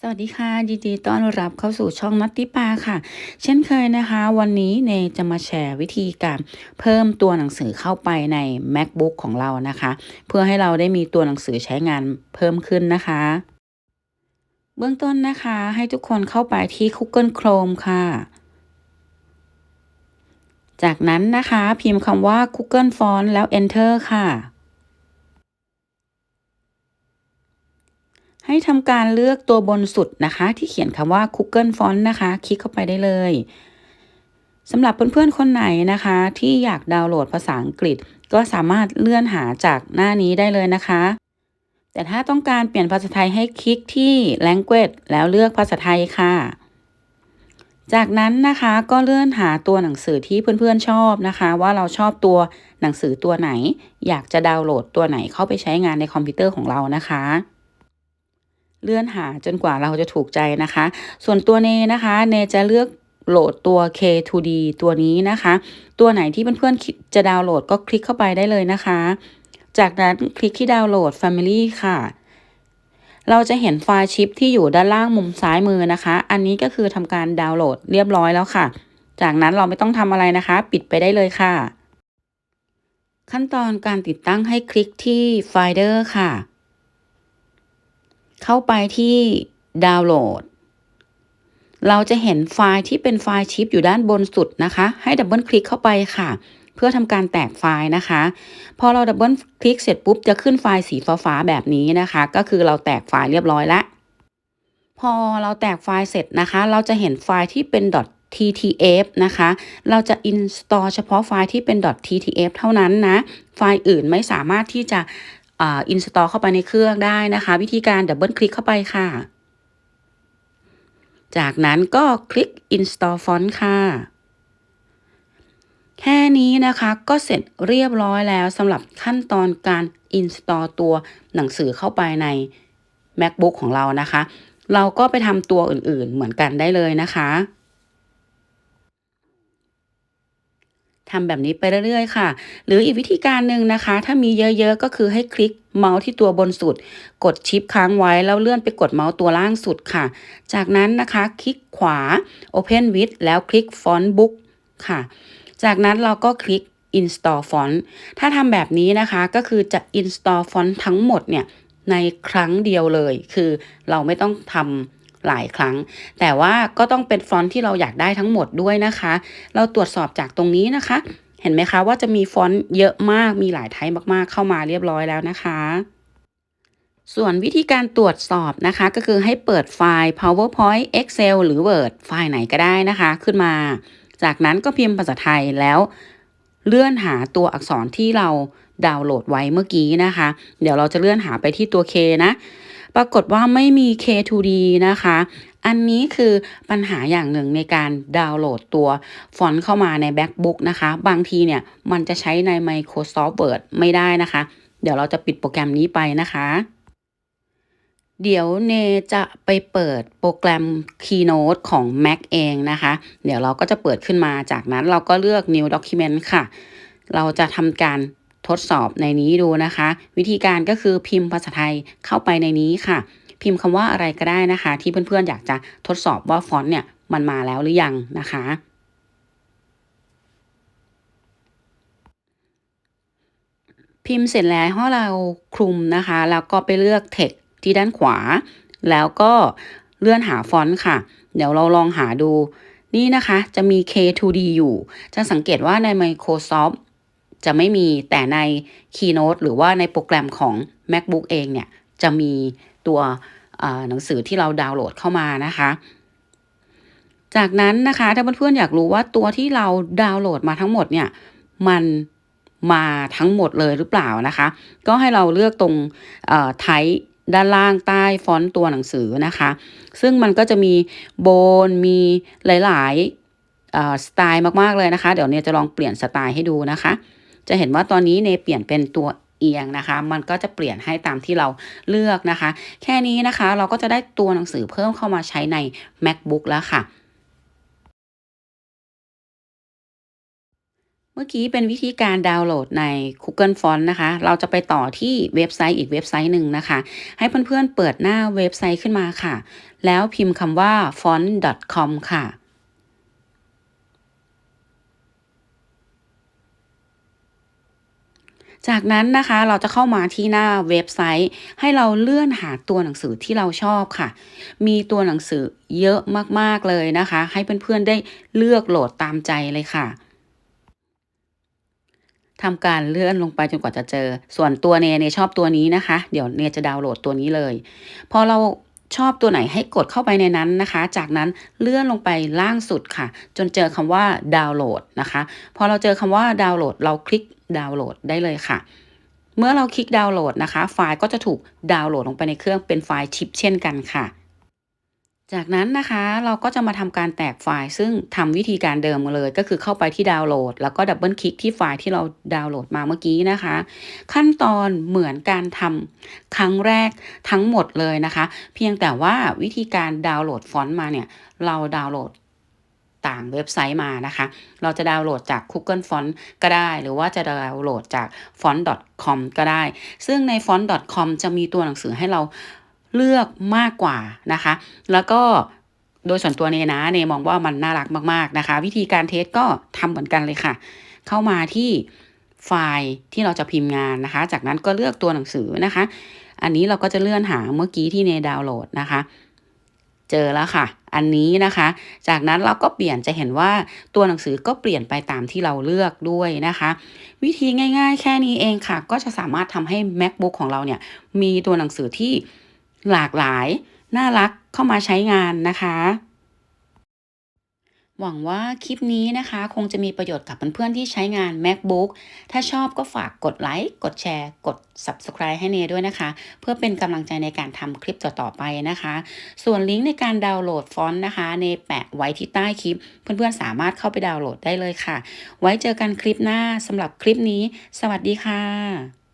สวัสดีค่ะยินดีต้อนรับเข้าสู่ช่องนัตติปาค่ะ เช่นเคยนะคะ วันนี้เนจะมาแชร์วิธีการเพิ่มตัวหนังสือเข้าไปใน MacBook ของเรานะคะ เพื่อให้เราได้มีตัวหนังสือใช้งานเพิ่มขึ้นนะคะ เบื้องต้นนะคะให้ทุกคนเข้าไปที่ Google Chrome ค่ะ จากนั้นนะคะ พิมพ์คำว่า Google Font แล้ว Enter ค่ะ ให้ทำการเลือกตัวบนสุดนะคะ ที่เขียนคำว่า Google Font นะคะ คลิกเข้าไปได้เลยสำหรับเพื่อนๆคนไหนนะคะ ที่อยากดาวน์โหลดภาษาอังกฤษ ก็สามารถเลื่อนหาจากหน้านี้ได้เลยนะคะ แต่ถ้าต้องการเปลี่ยนภาษาไทยให้คลิกที่ Language แล้วเลือกภาษาไทยค่ะ จากนั้นนะคะก็เลื่อนหาตัวหนังสือที่เพื่อนๆชอบนะคะ ว่าเราชอบตัวหนังสือตัวไหน อยากจะดาวน์โหลดตัวไหนเข้าไปใช้งานในคอมพิวเตอร์ของเรานะคะ เลื่อนหาจนกว่าเราจะถูกใจนะคะ ส่วนตัวเนนะคะ เนจะเลือกโหลดตัว K2D ตัวนี้นะคะ ตัวไหนที่เพื่อนๆจะดาวน์โหลดก็คลิกเข้าไปได้เลยนะคะ จากนั้นคลิกที่ดาวน์โหลด Family ค่ะ เราจะเห็นไฟล์ชิปที่อยู่ด้านล่างมุมซ้ายมือนะคะ อันนี้ก็คือทำการดาวน์โหลดเรียบร้อยแล้วค่ะ จากนั้นเราไม่ต้องทำอะไรนะคะ ปิดไปได้เลยค่ะ ขั้นตอนการติดตั้งให้คลิกที่ Finder ค่ะ เข้าไปที่ดาวน์โหลด เราจะเห็นไฟล์ที่เป็นไฟล์ชิปอยู่ด้านบนสุดนะคะ ให้ดับเบิลคลิกเข้าไปค่ะ เพื่อทำการแตกไฟล์นะคะ พอเราดับเบิลคลิกเสร็จปุ๊บจะขึ้นไฟล์สีฟ้าๆแบบนี้นะคะ ก็คือเราแตกไฟล์เรียบร้อยแล้วพอเราแตกไฟล์เสร็จนะคะ เราจะเห็นไฟล์ที่เป็น .ttf นะคะ เราจะ install เฉพาะไฟล์ที่เป็น .ttf เท่านั้นนะ ไฟล์อื่นไม่สามารถที่จะ อินสตอลเข้าไปในเครื่องได้นะคะ วิธีการดับเบิลคลิกเข้าไปค่ะ จากนั้นก็คลิก install font ค่ะ แค่นี้นะคะก็เสร็จเรียบร้อยแล้วสำหรับขั้นตอนการ install ตัวหนังสือเข้าไปใน MacBook ของเรานะคะ เราก็ไปทำตัวอื่นๆเหมือนกันได้เลยนะคะ ทำแบบนี้ไปเรื่อยๆ ค่ะ หรืออีกวิธีการหนึ่งนะคะ ถ้ามีเยอะๆ ก็คือให้คลิกเมาส์ที่ตัวบนสุด กดชิปค้างไว้แล้วเลื่อนไปกดเมาส์ตัวล่างสุดค่ะ จากนั้นนะคะคลิกขวา Open with แล้วคลิก Font Book ค่ะ จากนั้นเราก็คลิก Install Font ถ้าทำแบบนี้นะคะก็คือจะ Install Font ทั้งหมดเนี่ยในครั้งเดียวเลย คือเราไม่ต้องทำ หลายครั้ง แต่ว่าก็ต้องเป็นฟอนต์ที่เราอยากได้ทั้งหมดด้วยนะคะ เราตรวจสอบจากตรงนี้นะคะ เห็นไหมคะว่าจะมีฟอนต์เยอะมากมีหลายไทป์มากๆ เข้ามาเรียบร้อยแล้วนะคะส่วนวิธีการตรวจสอบนะคะก็คือให้เปิดไฟล์ PowerPoint Excel หรือ Word ไฟล์ไหนก็ได้นะคะ ขึ้นมา จากนั้นก็พิมพ์ภาษาไทยแล้วเลื่อนหาตัวอักษรที่เราดาวน์โหลดไว้เมื่อกี้นะคะ เดี๋ยวเราจะเลื่อนหาไปที่ตัว K นะ ปรากฏว่าไม่มี K2D นะคะ อันนี้คือปัญหาอย่างหนึ่งในการดาวน์โหลดตัวฟอนต์เข้ามาใน MacBook นะคะ บางทีเนี่ยมันจะใช้ใน Microsoft Word ไม่ได้นะคะ เดี๋ยวเราจะปิดโปรแกรมนี้ไปนะคะเดี๋ยวเนจะไปเปิดโปรแกรม Keynote ของ Mac เองนะคะ เดี๋ยวเราก็จะเปิดขึ้นมาจากนั้นเราก็เลือก New Document ค่ะ เราจะทำการ ทดสอบในนี้ดูนะคะ วิธีการก็คือพิมพ์ภาษาไทยเข้าไปในนี้ค่ะ พิมพ์คำว่าอะไรก็ได้นะคะ ที่เพื่อนๆอยากจะทดสอบว่าฟอนต์เนี่ยมันมาแล้วหรือยังนะคะพิมพ์เสร็จแล้วให้เราคลุมนะคะ แล้วก็ไปเลือก text ที่ด้านขวา แล้วก็เลื่อนหาฟอนต์ค่ะ เดี๋ยวเราลองหาดู นี่นะคะจะมี K2D อยู่ จะสังเกตว่าใน Microsoft จะไม่มีแต่ใน Keynote หรือว่าในโปรแกรมของ MacBook เองเนี่ยจะมีตัวหนังสือที่เราดาวน์โหลดเข้ามานะคะ จากนั้นนะคะถ้าเพื่อนๆอยากรู้ว่าตัวที่เราดาวน์โหลดมาทั้งหมดเนี่ยมันมาทั้งหมดเลยหรือเปล่านะคะ ก็ให้เราเลือกตรงไทป์ด้านล่างใต้ฟอนต์ตัวหนังสือนะคะ ซึ่งมันก็จะมีโบนมีหลายๆสไตล์มาก ๆ เลยนะคะ เดี๋ยวเนี่ยจะลองเปลี่ยนสไตล์ให้ดูนะคะ จะเห็นว่าตอนนี้เนเปลี่ยนเป็นตัวเอียงนะคะ มันก็จะเปลี่ยนให้ตามที่เราเลือกนะคะ แค่นี้นะคะเราก็จะได้ตัวหนังสือเพิ่มเข้ามาใช้ใน macbook แล้วค่ะเมื่อกี้เป็นวิธีการดาวน์โหลดใน Google Font นะคะ เราจะไปต่อที่เว็บไซต์อีกเว็บไซต์หนึ่งนะคะ ให้เพื่อนๆเปิดหน้าเว็บไซต์ขึ้นมาค่ะ แล้วพิมพ์คำว่า font.com ค่ะ จากนั้นนะคะเราจะเข้ามาที่หน้าเว็บไซต์ ให้เราเลื่อนหาตัวหนังสือที่เราชอบค่ะ มีตัวหนังสือเยอะมากๆเลยนะคะ ให้เพื่อนๆได้เลือกโหลดตามใจเลยค่ะทำการเลื่อนลงไปจนกว่าจะเจอ ส่วนตัวเนเนชอบตัวนี้นะคะ เดี๋ยวเนจะดาวน์โหลดตัวนี้เลย พอเรา ชอบตัวไหนให้กดเข้าไปในนั้นนะคะ จากนั้นเลื่อนลงไปล่างสุดค่ะ จนเจอคำว่าดาวน์โหลดนะคะ พอเราเจอคำว่าดาวน์โหลด เราคลิกดาวน์โหลดได้เลยค่ะ เมื่อเราคลิกดาวน์โหลดนะคะ ไฟล์ก็จะถูกดาวน์โหลดลงไปในเครื่องเป็นไฟล์ชิปเช่นกันค่ะ จากนั้นนะคะเราก็จะมาทำการแตกไฟล์ ซึ่งทำวิธีการเดิมเลย ก็คือเข้าไปที่ดาวน์โหลด แล้วก็ดับเบิลคลิกที่ไฟล์ที่เราดาวน์โหลดมาเมื่อกี้นะคะ ขั้นตอนเหมือนการทำครั้งแรกทั้งหมดเลยนะคะ เพียงแต่ว่าวิธีการดาวน์โหลดฟอนต์มาเนี่ย เราดาวน์โหลดต่างเว็บไซต์มานะคะ เราจะดาวน์โหลดจาก Google Font ก็ได้ หรือว่าจะดาวน์โหลดจาก font.com ก็ได้ ซึ่งใน font.com จะมีตัวหนังสือให้เรา เลือกมากกว่านะคะ แล้วก็โดยส่วนตัวเนนะเนมองว่ามันน่ารักมากๆนะคะ วิธีการเทสก็ทำเหมือนกันเลยค่ะ เข้ามาที่ไฟล์ที่เราจะพิมพ์งานนะคะ จากนั้นก็เลือกตัวหนังสือนะคะ อันนี้เราก็จะเลื่อนหาเมื่อกี้ที่เนดาวน์โหลดนะคะ เจอแล้วค่ะ อันนี้นะคะ จากนั้นเราก็เปลี่ยนจะเห็นว่าตัวหนังสือก็เปลี่ยนไปตามที่เราเลือกด้วยนะคะ วิธีง่าย ๆ แค่นี้เองค่ะ ก็จะสามารถทำให้ macbook ของเราเนี่ยมีตัวหนังสือที่ หลากหลาย น่ารักเข้ามาใช้งานนะคะ หวังว่าคลิปนี้นะคะ คงจะมีประโยชน์กับเพื่อนๆที่ใช้งาน MacBook ถ้าชอบก็ฝากกดไลค์กดแชร์ กด Subscribe ให้เนด้วยนะคะ เพื่อเป็นกำลังใจในการทำคลิปต่อๆไปนะคะ ส่วนลิงก์ในการดาวน์โหลดฟอนต์นะคะ เนแปะไว้ที่ใต้คลิป เพื่อนๆสามารถเข้าไปดาวน์โหลดได้เลยค่ะ ไว้เจอกันคลิปหน้าสำหรับคลิปนี้ สวัสดีค่ะ